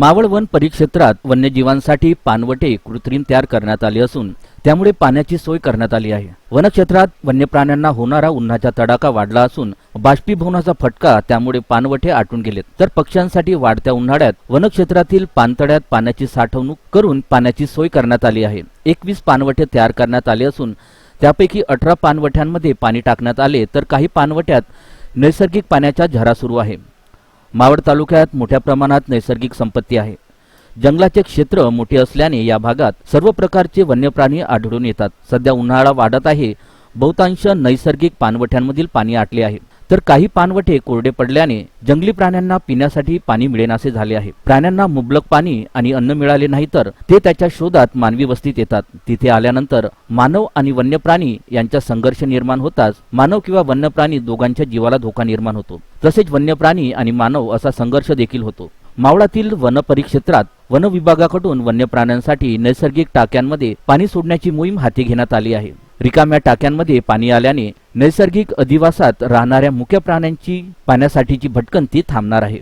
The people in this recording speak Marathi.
मावळ वन परिक्षेत्रात वन्यजीवांसाठी पानवटे कृत्रिम तयार करण्यात आले असून त्यामुळे पाण्याची सोय करण्यात आली आहे. वनक्षेत्रात वन्यप्राण्यांना होणारा उन्हाचा तडाखा वाढला असून बाष्पीभवनाचा फटका त्यामुळे पानवटे आटून गेलेत. तर पक्ष्यांसाठी वाढत्या उन्हाळ्यात वनक्षेत्रातील पानतळ्यात पाण्याची साठवणूक करून पाण्याची सोय करण्यात आली आहे. एकवीस पानवटे तयार करण्यात आले असून त्यापैकी अठरा पानवट्यांमध्ये पाणी टाकण्यात आले तर काही पानवट्यात नैसर्गिक पाण्याचा झरा सुरू आहे. मावळ तालुक्यात मोठ्या प्रमाणात नैसर्गिक संपत्ती आहे. जंगलाचे क्षेत्र मोठे असल्याने या भागात सर्व प्रकारचे वन्यप्राणी आढळून येतात. सध्या उन्हाळा वाढत आहे. बहुतांश नैसर्गिक पाणवठ्यांमधील पाणी आटले आहे. तर काही पानवटे कोरडे पडल्याने जंगली प्राण्यांना पिण्यासाठी पाणी मिळेनासे झाले आहे. प्राण्यांना मुबलक पाणी आणि अन्न मिळाले नाही तर ते त्याच्या शोधात मानवी वस्तीत येतात. तिथे आल्यानंतर मानव आणि वन्यप्राणी यांचा संघर्ष निर्माण होताच मानव किंवा वन्यप्राणी दोघांच्या जीवाला धोका निर्माण होतो. तसेच वन्यप्राणी आणि मानव असा संघर्ष देखील होतो. मावळातील वन परिक्षेत्रात वन विभागाकडून वन्य प्राण्यांसाठी नैसर्गिक टाक्यांमध्ये पाणी सोडण्याची मोहीम हाती घेण्यात आली आहे. रिकाम्या टाक्यांमध्ये पाणी आल्याने नैसर्गिक अधिवासात राहणाऱ्या मुख्य प्राण्यांची पाण्यासाठीची भटकंती थांबणार आहे.